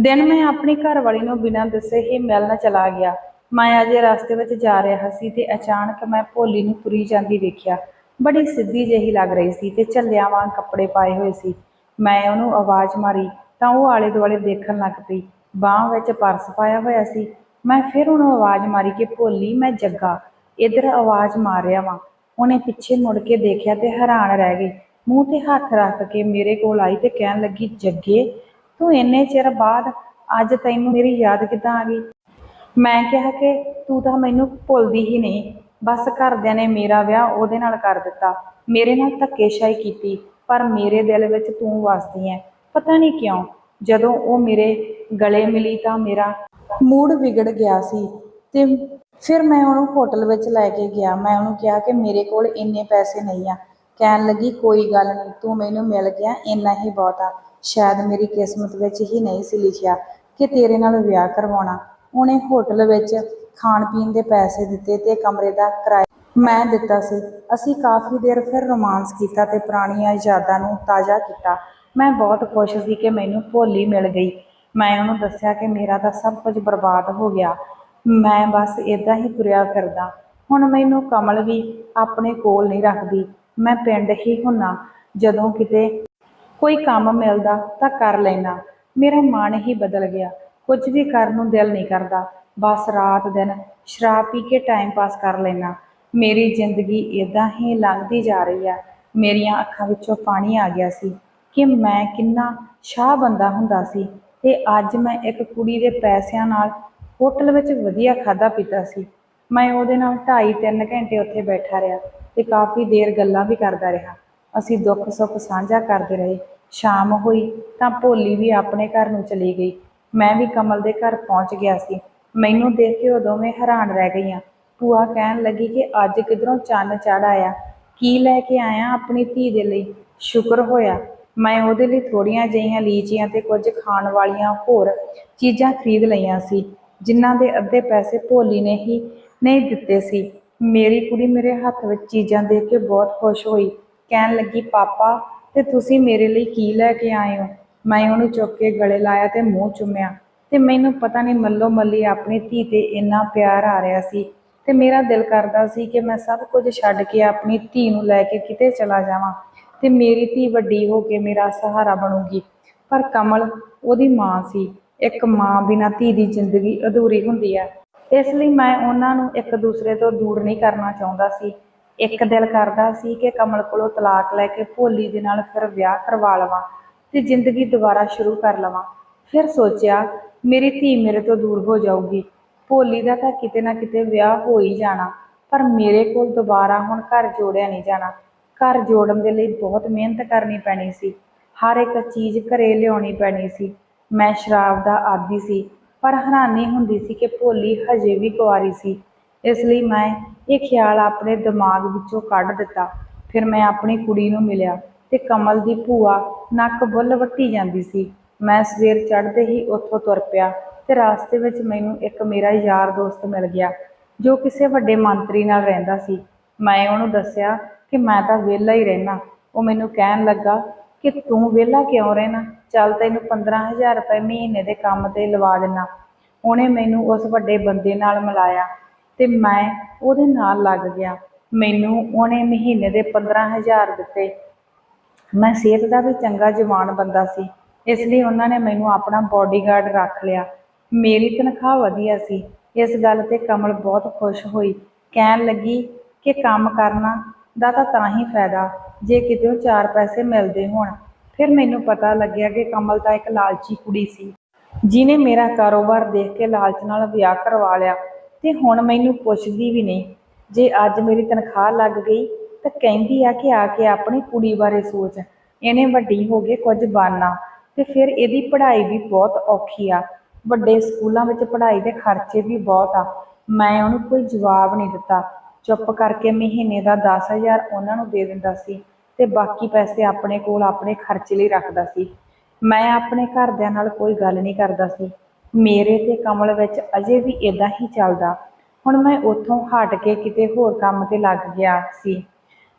ਦਿਨ ਮੈਂ ਆਪਣੀ ਘਰਵਾਲੀ ਨੂੰ ਬਿਨਾਂ ਦੱਸੇ ਹੀ ਮਿਲਣ ਚਲਾ ਗਿਆ। ਮੈਂ ਅਜੇ ਰਸਤੇ ਵਿੱਚ ਜਾ ਰਿਹਾ ਸੀ ਤੇ ਅਚਾਨਕ ਮੈਂ ਭੋਲੀ ਨੂੰ ਤੁਰੀ ਜਾਂਦੀ ਵੇਖਿਆ। ਬੜੀ ਸਿੱਧੀ ਜਿਹੀ ਲੱਗ ਰਹੀ ਸੀ ਤੇ ਝੱਲਿਆਂ ਵਾਂਗ ਕੱਪੜੇ ਪਾਏ ਹੋਏ ਸੀ। ਮੈਂ ਉਹਨੂੰ ਆਵਾਜ਼ ਮਾਰੀ ਤਾਂ ਉਹ ਆਲੇ ਦੁਆਲੇ ਦੇਖਣ ਲੱਗ ਪਈ। ਬਾਹ ਵਿੱਚ ਪਰਸ ਪਾਇਆ ਹੋਇਆ ਸੀ। ਮੈਂ ਫਿਰ ਉਹਨੂੰ ਆਵਾਜ਼ ਮਾਰੀ ਕਿ ਭੋਲੀ ਮੈਂ ਜੱਗਾ। ਇੱਧਰ ਆਵਾਜ਼ ਮਾਰਿਆ ਵਾਂ। ਉਹਨੇ ਪਿੱਛੇ ਮੁੜ ਕੇ ਦੇਖਿਆ ਤੇ ਹੈਰਾਨ ਰਹਿ ਗਈ। ਮੂੰਹ ਤੇ ਹੱਥ ਰੱਖ ਕੇ ਮੇਰੇ ਕੋਲ ਆਈ ਤੇ ਕਹਿਣ ਲੱਗੀ, ਜੱਗੇ, ਤੂੰ ਇੰਨੇ ਚਿਰ ਬਾਅਦ ਅੱਜ ਤੈਨੂੰ ਮੇਰੀ ਯਾਦ ਕਿੱਦਾਂ ਆ ਗਈ? ਮੈਂ ਕਿਹਾ ਕਿ ਤੂੰ ਤਾਂ ਮੈਨੂੰ ਭੁੱਲਦੀ ਹੀ ਨਹੀਂ। ਬਸ ਘਰਦਿਆਂ ਨੇ ਮੇਰਾ ਵਿਆਹ ਉਹਦੇ ਨਾਲ ਕਰ ਦਿੱਤਾ। ਮੇਰੇ ਨਾਲ ਧੱਕੇਸ਼ਾਹੀ ਕੀਤੀ, ਪਰ ਮੇਰੇ ਦਿਲ ਵਿੱਚ ਤੂੰ ਵਸਦੀ ਐ। ਪਤਾ ਨਹੀਂ ਕਿਉਂ, ਜਦੋਂ ਉਹ ਮੇਰੇ ਗਲੇ ਮਿਲੀ ਤਾਂ ਮੇਰਾ ਮੂਡ ਵਿਗੜ ਗਿਆ ਸੀ ਤੇ ਫਿਰ ਮੈਂ ਉਹਨੂੰ ਹੋਟਲ ਵਿੱਚ ਲੈ ਕੇ ਗਿਆ। ਮੈਂ ਉਹਨੂੰ ਕਿਹਾ ਕਿ ਮੇਰੇ ਕੋਲ ਇੰਨੇ ਪੈਸੇ ਨਹੀਂ ਆ। ਕਹਿਣ ਲੱਗੀ, ਕੋਈ ਗੱਲ ਨਹੀਂ, ਤੂੰ ਮੈਨੂੰ ਮਿਲ ਗਿਆ, ਇੰਨਾ ਹੀ ਬਹੁਤ ਆ। ਸ਼ਾਇਦ ਮੇਰੀ ਕਿਸਮਤ ਵਿੱਚ ਹੀ ਨਹੀਂ ਸੀ ਲਿਖਿਆ ਕਿ ਤੇਰੇ ਨਾਲ ਵਿਆਹ ਕਰਵਾਉਣਾ। ਉਹਨੇ ਹੋਟਲ ਵਿੱਚ ਖਾਣ ਪੀਣ ਦੇ ਪੈਸੇ ਦਿੱਤੇ ਤੇ ਕਮਰੇ ਦਾ ਕਿਰਾਇਆ ਮੈਂ ਦਿੱਤਾ ਸੀ। ਅਸੀਂ ਕਾਫੀ ਦੇਰ ਫਿਰ ਰੋਮਾਂਸ ਕੀਤਾ ਤੇ ਪੁਰਾਣੀਆਂ ਯਾਦਾਂ ਨੂੰ ਤਾਜ਼ਾ ਕੀਤਾ। ਮੈਂ ਬਹੁਤ ਖੁਸ਼ ਸੀ ਕਿ ਮੈਨੂੰ ਭੋਲੀ ਮਿਲ ਗਈ। ਮੈਂ ਉਹਨੂੰ ਦੱਸਿਆ ਕਿ ਮੇਰਾ ਤਾਂ ਸਭ ਕੁਝ ਬਰਬਾਦ ਹੋ ਗਿਆ। ਮੈਂ ਬਸ ਇਦਾਂ ਹੀ ਤੁਰਿਆ ਫਿਰਦਾ। ਹੁਣ ਮੈਨੂੰ ਕਮਲ ਵੀ ਆਪਣੇ ਕੋਲ ਨਹੀਂ ਰੱਖਦੀ। ਮੈਂ ਪਿੰਡ ਹੀ ਹੁੰਨਾ, ਜਦੋਂ ਕਿਤੇ ਕੋਈ ਕੰਮ ਮਿਲਦਾ ਤਾਂ ਕਰ ਲੈਣਾ ਮੇਰਾ ਮਨ ਹੀ ਬਦਲ ਗਿਆ। ਕੁਝ ਵੀ ਕਰਨ ਨੂੰ ਦਿਲ ਨਹੀਂ ਕਰਦਾ। ਬਸ ਰਾਤ ਦਿਨ ਸ਼ਰਾਬ ਪੀ ਕੇ ਟਾਈਮ ਪਾਸ ਕਰ ਲੈਣਾ ਮੇਰੀ ਜ਼ਿੰਦਗੀ ਇਦਾਂ ਹੀ ਲੰਘਦੀ ਜਾ ਰਹੀ ਆ। ਮੇਰੀਆਂ ਅੱਖਾਂ ਵਿੱਚੋਂ ਪਾਣੀ ਆ ਗਿਆ ਸੀ ਕਿ ਮੈਂ ਕਿੰਨਾ ਸ਼ਾਹ ਬੰਦਾ ਹੁੰਦਾ ਸੀ। ਤੇ ਅੱਜ ਮੈਂ ਇੱਕ ਕੁੜੀ ਦੇ ਪੈਸਿਆਂ ਨਾਲ ਹੋਟਲ ਵਿੱਚ ਵਧੀਆ ਖਾਦਾ ਪੀਤਾ ਸੀ। ਮੈਂ ਉਹਦੇ ਨਾਲ 2.5-3 ਘੰਟੇ ਉੱਥੇ ਬੈਠਾ ਰਿਹਾ ਤੇ ਕਾਫੀ ਦੇਰ ਗੱਲਾਂ ਵੀ ਕਰਦਾ ਰਿਹਾ। ਅਸੀਂ ਦੁੱਖ ਸੁੱਖ ਸਾਂਝਾ ਕਰਦੇ ਰਹੇ। ਸ਼ਾਮ ਹੋਈ ਤਾਂ ਭੋਲੀ ਵੀ ਆਪਣੇ ਘਰ ਨੂੰ ਚਲੀ ਗਈ। ਮੈਂ ਵੀ ਕਮਲ ਦੇ ਘਰ ਪਹੁੰਚ ਗਿਆ ਸੀ। ਮੈਨੂੰ ਦੇਖ ਕੇ ਉਹ ਦੋਵੇਂ ਹੈਰਾਨ ਰਹਿ ਗਈਆਂ। ਭੂਆ ਕਹਿਣ ਲੱਗੀ ਕਿ ਅੱਜ ਕਿਧਰੋਂ ਚੰਨ ਚੜ ਆਇਆ। ਕੀ ਲੈ ਕੇ ਆਇਆ ਆਪਣੀ ਧੀ ਦੇ ਲਈ? ਸ਼ੁਕਰ ਹੋਇਆ। ਮੈਂ ਉਹਦੇ ਲਈ ਥੋੜੀਆਂ ਜਿਹੀਆਂ ਲੀਚੀਆਂ ਤੇ ਕੁਝ ਖਾਣ ਵਾਲੀਆਂ ਹੋਰ ਚੀਜ਼ਾਂ ਖਰੀਦ ਲਈਆਂ ਸੀ। ਜਿਨ੍ਹਾਂ ਦੇ ਅੱਧੇ ਪੈਸੇ ਭੋਲੀ ਨੇ ਹੀ ਨਹੀਂ ਦਿੱਤੇ ਸੀ। ਮੇਰੀ ਕੁੜੀ ਮੇਰੇ ਹੱਥ ਵਿੱਚ ਚੀਜ਼ਾਂ ਦੇਖ ਕੇ ਬਹੁਤ ਖੁਸ਼ ਹੋਈ। ਕਹਿਣ ਲੱਗੀ, ਪਾਪਾ, ਤੇ ਤੁਸੀਂ ਮੇਰੇ ਲਈ ਕੀ ਲੈ ਕੇ ਆਏ ਹੋ? ਮੈਂ ਉਹਨੂੰ ਚੁੱਕ ਕੇ ਗਲੇ ਲਾਇਆ ਤੇ ਮੂੰਹ ਚੁੰਮਿਆ। ਤੇ ਮੈਨੂੰ ਪਤਾ ਨਹੀਂ ਮੱਲੋ ਮੱਲੀ ਆਪਣੀ ਧੀ ਤੇ ਇੰਨਾ ਪਿਆਰ ਆ ਰਿਹਾ ਸੀ। ਤੇ ਮੇਰਾ ਦਿਲ ਕਰਦਾ ਸੀ ਕਿ ਮੈਂ ਸਭ ਕੁਝ ਛੱਡ ਕੇ ਆਪਣੀ ਧੀ ਨੂੰ ਲੈ ਕੇ ਕਿਤੇ ਚਲਾ ਜਾਵਾਂ। ਤੇ ਮੇਰੀ ਧੀ ਵੱਡੀ ਹੋ ਕੇ ਮੇਰਾ ਸਹਾਰਾ ਬਣੂਗੀ। ਪਰ ਕਮਲ ਉਹਦੀ ਮਾਂ ਸੀ। ਇੱਕ ਮਾਂ ਬਿਨਾਂ ਧੀ ਦੀ ਜ਼ਿੰਦਗੀ ਅਧੂਰੀ ਹੁੰਦੀ ਹੈ ਇਸ ਲਈ ਮੈਂ ਉਹਨਾਂ ਨੂੰ ਇੱਕ ਦੂਸਰੇ ਤੋਂ ਦੂਰ ਨਹੀਂ ਕਰਨਾ ਚਾਹੁੰਦਾ ਸੀ। ਇੱਕ ਦਿਲ ਕਰਦਾ ਸੀ ਕਿ ਕਮਲ ਕੋਲੋਂ ਤਲਾਕ ਲੈ ਕੇ ਭੋਲੀ ਦੇ ਨਾਲ ਫਿਰ ਵਿਆਹ ਕਰਵਾ ਲਵਾਂ ਤੇ ਜ਼ਿੰਦਗੀ ਦੁਬਾਰਾ ਸ਼ੁਰੂ ਕਰ ਲਵਾਂ। ਫਿਰ ਸੋਚਿਆ, ਮੇਰੀ ਧੀ ਮੇਰੇ ਤੋਂ ਦੂਰ ਹੋ ਜਾਊਗੀ। ਭੋਲੀ ਦਾ ਤਾਂ ਕਿਤੇ ਨਾ ਕਿਤੇ ਵਿਆਹ ਹੋ ਹੀ ਜਾਣਾ, ਪਰ ਮੇਰੇ ਕੋਲ ਦੁਬਾਰਾ ਹੁਣ ਘਰ ਜੋੜਿਆ ਨਹੀਂ ਜਾਣਾ। ਘਰ ਜੋੜਨ ਦੇ ਲਈ ਬਹੁਤ ਮਿਹਨਤ ਕਰਨੀ ਪੈਣੀ ਸੀ। ਹਰ ਇੱਕ ਚੀਜ਼ ਘਰੇ ਲਿਆਉਣੀ ਪੈਣੀ ਸੀ। ਮੈਂ ਸ਼ਰਾਬ ਦਾ ਆਦੀ ਸੀ, ਪਰ ਹੈਰਾਨੀ ਹੁੰਦੀ ਸੀ ਕਿ ਭੋਲੀ ਹਜੇ ਵੀ ਕੁਆਰੀ ਸੀ। ਇਸ ਲਈ ਮੈਂ ਇਹ ਖਿਆਲ ਆਪਣੇ ਦਿਮਾਗ ਵਿੱਚੋਂ ਕੱਢ ਦਿੱਤਾ। ਫਿਰ ਮੈਂ ਆਪਣੀ ਕੁੜੀ ਨੂੰ ਮਿਲਿਆ ਤੇ ਕਮਲ ਦੀ ਭੂਆ ਨੱਕ ਬੁੱਲ ਵੱਟੀ ਜਾਂਦੀ ਸੀ। ਮੈਂ ਸਵੇਰ ਚੜ੍ਹਦੇ ਹੀ ਉੱਥੋਂ ਤੁਰ ਪਿਆ ਤੇ ਰਾਸਤੇ ਵਿੱਚ ਮੈਨੂੰ ਇੱਕ ਮੇਰਾ ਯਾਰ ਦੋਸਤ ਮਿਲ ਗਿਆ, ਜੋ ਕਿਸੇ ਵੱਡੇ ਮੰਤਰੀ ਨਾਲ ਰਹਿੰਦਾ ਸੀ। ਮੈਂ ਉਹਨੂੰ ਦੱਸਿਆ ਕਿ ਮੈਂ ਤਾਂ ਵਿਹਲਾ ਹੀ ਰਹਿਣਾ ਉਹ ਮੈਨੂੰ ਕਹਿਣ ਲੱਗਾ ਕਿ ਤੂੰ ਵਿਹਲਾ ਕਿਉਂ ਰਹਿਣਾ? ਚੱਲ ਤੈਨੂੰ 15000 ਰੁਪਏ ਮਹੀਨੇ ਦੇ ਕੰਮ ਤੇ ਲਵਾ ਦਿੰਨਾ। ਉਹਨੇ ਮੈਨੂੰ ਉਸ ਵੱਡੇ ਬੰਦੇ ਨਾਲ ਮਿਲਾਇਆ ਤੇ ਮੈਂ ਉਹਦੇ ਨਾਲ ਲੱਗ ਗਿਆ। ਮੈਨੂੰ ਉਹਨੇ ਮਹੀਨੇ ਦੇ 15000 ਦਿੱਤੇ। ਮੈਂ ਸਿਹਤ ਦਾ ਵੀ ਚੰਗਾ ਜਵਾਨ ਬੰਦਾ ਸੀ। ਇਸ ਲਈ ਉਹਨਾਂ ਨੇ ਮੈਨੂੰ ਆਪਣਾ ਬਾਡੀਗਾਰਡ ਰੱਖ ਲਿਆ। ਮੇਰੀ ਤਨਖਾਹ ਵਧੀਆ ਸੀ। ਇਸ ਗੱਲ ਤੇ ਕਮਲ ਬਹੁਤ ਖੁਸ਼ ਹੋਈ। ਕਹਿਣ ਲੱਗੀ ਕਿ ਕੰਮ ਕਰਨਾ ਦਾ ਤਾਂ ਤਾਂ ਹੀ ਫਾਇਦਾ। ਜੇ ਕਿਤੇ ਉਹ ਚਾਰ ਪੈਸੇ ਮਿਲਦੇ ਹੋਣ, ਫਿਰ ਮੈਨੂੰ ਪਤਾ ਲੱਗਿਆ ਕਿ ਕਮਲ ਤਾਂ ਇੱਕ ਲਾਲਚੀ ਕੁੜੀ ਸੀ। ਜਿਨੇ ਮੇਰਾ ਕਾਰੋਬਾਰ ਦੇਖ ਕੇ ਲਾਲਚ ਨਾਲ ਵਿਆਹ ਕਰਵਾ ਲਿਆ, ਤੇ ਹੁਣ ਮੈਨੂੰ ਪੁੱਛਦੀ ਵੀ ਨਹੀਂ। ਜੇ ਅੱਜ ਮੇਰੀ ਤਨਖਾਹ ਲੱਗ ਗਈ, ਤਾਂ ਕਹਿੰਦੀ ਆ ਕਿ ਆ ਕੇ ਆਪਣੀ ਕੁੜੀ ਬਾਰੇ ਸੋਚ। ਇਹਨੇ ਵੱਡੀ ਹੋ ਕੇ ਕੁਝ ਬਣਨਾ ਤੇ ਫਿਰ ਇਹਦੀ ਪੜ੍ਹਾਈ ਵੀ ਬਹੁਤ ਔਖੀ ਆ। ਵੱਡੇ ਸਕੂਲਾਂ ਵਿੱਚ ਪੜ੍ਹਾਈ ਦੇ ਖਰਚੇ ਵੀ ਬਹੁਤ ਆ। ਮੈਂ ਉਹਨੂੰ ਕੋਈ ਜਵਾਬ ਨਹੀਂ ਦਿੱਤਾ। ਚੁੱਪ ਕਰਕੇ ਮਹੀਨੇ ਦਾ 10000 ਉਹਨਾਂ ਨੂੰ ਦੇ ਦਿੰਦਾ ਸੀ ਤੇ ਬਾਕੀ ਪੈਸੇ ਆਪਣੇ ਕੋਲ ਆਪਣੇ ਖਰਚੇ ਲਈ ਰੱਖਦਾ ਸੀ। ਮੈਂ ਆਪਣੇ ਘਰਦਿਆਂ ਨਾਲ ਕੋਈ ਗੱਲ ਨਹੀਂ ਕਰਦਾ ਸੀ। ਮੇਰੇ ਤੇ ਕਮਲ ਵਿੱਚ ਅਜੇ ਵੀ ਇਦਾਂ ਹੀ ਚੱਲਦਾ। ਹੁਣ ਮੈਂ ਉੱਥੋਂ ਹਟ ਕੇ ਕਿਤੇ ਹੋਰ ਕੰਮ ਤੇ ਲੱਗ ਗਿਆ ਸੀ।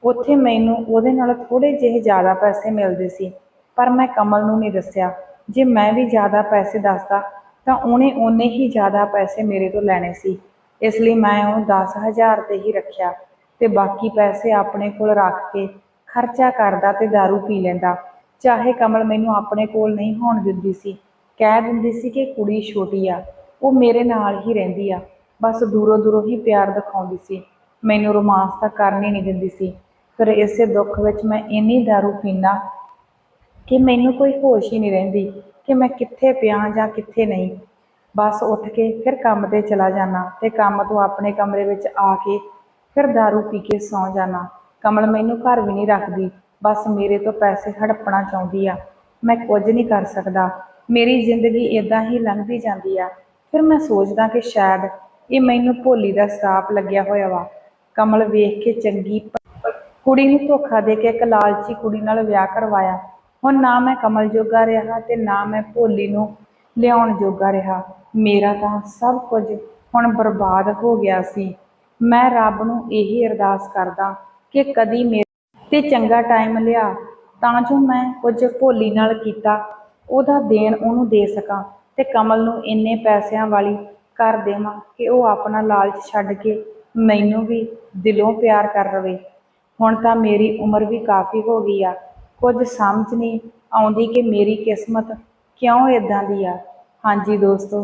ਉੱਥੇ ਮੈਨੂੰ ਉਹਦੇ ਨਾਲ ਥੋੜੇ ਜਿਹੇ ਜ਼ਿਆਦਾ ਪੈਸੇ ਮਿਲਦੇ ਸੀ, ਪਰ ਮੈਂ ਕਮਲ ਨੂੰ ਨਹੀਂ ਦੱਸਿਆ। ਜੇ ਮੈਂ ਵੀ ਜ਼ਿਆਦਾ ਪੈਸੇ ਦੱਸਦਾ ਤਾਂ ਉਹਨੇ ਓਨੇ ਹੀ ਜ਼ਿਆਦਾ ਪੈਸੇ ਮੇਰੇ ਤੋਂ ਲੈਣੇ ਸੀ। ਇਸ ਲਈ ਮੈਂ ਉਹ 10000 ਤੇ ਹੀ ਰੱਖਿਆ ਤੇ ਬਾਕੀ ਪੈਸੇ ਆਪਣੇ ਕੋਲ ਰੱਖ ਕੇ ਖਰਚਾ ਕਰਦਾ ਤੇ दारू ਪੀ ਲੈਂਦਾ ਚਾਹੇ ਕਮਲ ਮੈਨੂੰ ਆਪਣੇ ਕੋਲ ਨਹੀਂ ਹੋਣ ਦਿੰਦੀ ਸੀ ਕਹਿ ਦਿੰਦੀ ਸੀ ਕਿ ਕੁੜੀ ਛੋਟੀ ਆ ਉਹ ਮੇਰੇ ਨਾਲ ਹੀ ਰਹਿੰਦੀ ਆ ਬਸ ਦੂਰੋਂ ਦੂਰੋਂ ਹੀ ਪਿਆਰ ਦਿਖਾਉਂਦੀ ਸੀ ਮੈਨੂੰ ਰੋਮਾਂਸ ਤਾਂ ਕਰਨ ਹੀ ਨਹੀਂ ਦਿੰਦੀ ਸੀ ਫਿਰ ਇਸੇ ਦੁੱਖ ਵਿੱਚ ਮੈਂ ਇੰਨੀ दारू ਪੀਂਦਾ ਕਿ ਮੈਨੂੰ ਕੋਈ ਹੋਸ਼ ਹੀ ਨਹੀਂ ਰਹਿੰਦੀ ਕਿ ਮੈਂ ਕਿੱਥੇ ਪਿਆ ਜਾਂ ਕਿੱਥੇ ਨਹੀਂ ਬਸ ਉੱਠ ਕੇ ਫਿਰ ਕੰਮ ਤੇ ਚਲਾ ਜਾਣਾ ਤੇ ਕੰਮ ਤੋਂ ਆਪਣੇ ਕਮਰੇ ਵਿੱਚ ਆ ਕੇ ਫਿਰ दारू ਪੀ ਕੇ ਸੌਂ ਜਾਣਾ ਕਮਲ ਮੈਨੂੰ ਘਰ ਵੀ ਨਹੀਂ ਰੱਖਦੀ, ਬਸ ਮੇਰੇ ਤੋਂ ਪੈਸੇ ਹੜਪਣਾ ਚਾਹੁੰਦੀ ਆ। ਮੈਂ ਕੁਝ ਨਹੀਂ ਕਰ ਸਕਦਾ। ਮੇਰੀ ਜ਼ਿੰਦਗੀ ਇਦਾਂ ਹੀ ਲੰਘਦੀ ਜਾਂਦੀ ਆ। ਫਿਰ ਮੈਂ ਸੋਚਦਾ ਕਿ ਸ਼ਾਇਦ ਇਹ ਮੈਨੂੰ ਭੋਲੀ ਦਾ ਸਰਾਪ ਲੱਗਿਆ ਹੋਇਆ ਵਾ। ਕਮਲ ਵੇਖ ਕੇ ਚੰਗੀ ਕੁੜੀ ਨੂੰ ਧੋਖਾ ਦੇ ਕੇ ਇੱਕ ਲਾਲਚੀ ਕੁੜੀ ਨਾਲ ਵਿਆਹ ਕਰਵਾਇਆ। ਹੁਣ ਨਾ ਮੈਂ ਕਮਲ ਜੋਗਾ ਰਿਹਾ ਤੇ ਨਾ ਮੈਂ ਭੋਲੀ ਨੂੰ ਲਿਆਉਣ ਜੋਗਾ ਰਿਹਾ। ਮੇਰਾ ਤਾਂ ਸਭ ਕੁਝ ਹੁਣ ਬਰਬਾਦ ਹੋ ਗਿਆ ਸੀ। ਮੈਂ ਰੱਬ ਨੂੰ ਇਹੀ ਅਰਦਾਸ ਕਰਦਾ ਕਿ ਕਦੀ ਮੇਰੇ ਤੇ ਚੰਗਾ ਟਾਈਮ ਲਿਆ, ਤਾਂ ਜੋ ਮੈਂ ਕੁਝ ਭੋਲੀ ਨਾਲ ਕੀਤਾ, ਉਹਦਾ ਦੇਣ ਉਹਨੂੰ ਦੇ ਸਕਾਂ ਤੇ ਕਮਲ ਨੂੰ ਇੰਨੇ ਪੈਸਿਆਂ ਵਾਲੀ ਕਰ ਦੇਵਾਂ ਕਿ ਉਹ ਆਪਣਾ ਲਾਲਚ ਛੱਡ ਕੇ ਮੈਨੂੰ ਵੀ ਦਿਲੋਂ ਪਿਆਰ ਕਰ ਰਵੇ। ਹੁਣ ਤਾਂ ਮੇਰੀ ਉਮਰ ਵੀ ਕਾਫੀ ਹੋ ਗਈ ਆ। ਕੁਝ ਸਮਝ ਨਹੀਂ ਆਉਂਦੀ ਕਿ ਮੇਰੀ ਕਿਸਮਤ ਕਿਉਂ ਇਦਾਂ ਦੀ ਆ? ਹਾਂਜੀ ਦੋਸਤੋ,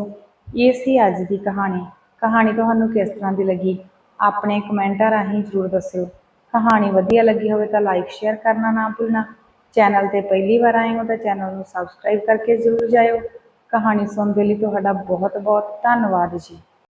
ਇਹ ਸੀ ਅੱਜ ਦੀ ਕਹਾਣੀ। ਕਹਾਣੀ ਤੁਹਾਨੂੰ ਕਿਸ ਤਰ੍ਹਾਂ ਦੀ ਲੱਗੀ? ਆਪਣੇ ਕਮੈਂਟਾਂ ਰਾਹੀਂ ਜ਼ਰੂਰ ਦੱਸਿਓ। ਕਹਾਣੀ ਵਧੀਆ ਲੱਗੀ ਹੋਵੇ ਤਾਂ ਲਾਈਕ, ਸ਼ੇਅਰ ਕਰਨਾ ਨਾ ਭੁੱਲਣਾ। ਚੈਨਲ ਤੇ ਪਹਿਲੀ ਵਾਰ ਆਏ ਹੋ ਤਾਂ ਚੈਨਲ ਨੂੰ ਸਬਸਕ੍ਰਾਈਬ ਕਰਕੇ ਜ਼ਰੂਰ ਜਾਇਓ। ਕਹਾਣੀ ਸੁਣਨ ਦੇ ਲਈ ਤੁਹਾਡਾ ਬਹੁਤ ਬਹੁਤ ਧੰਨਵਾਦ ਜੀ।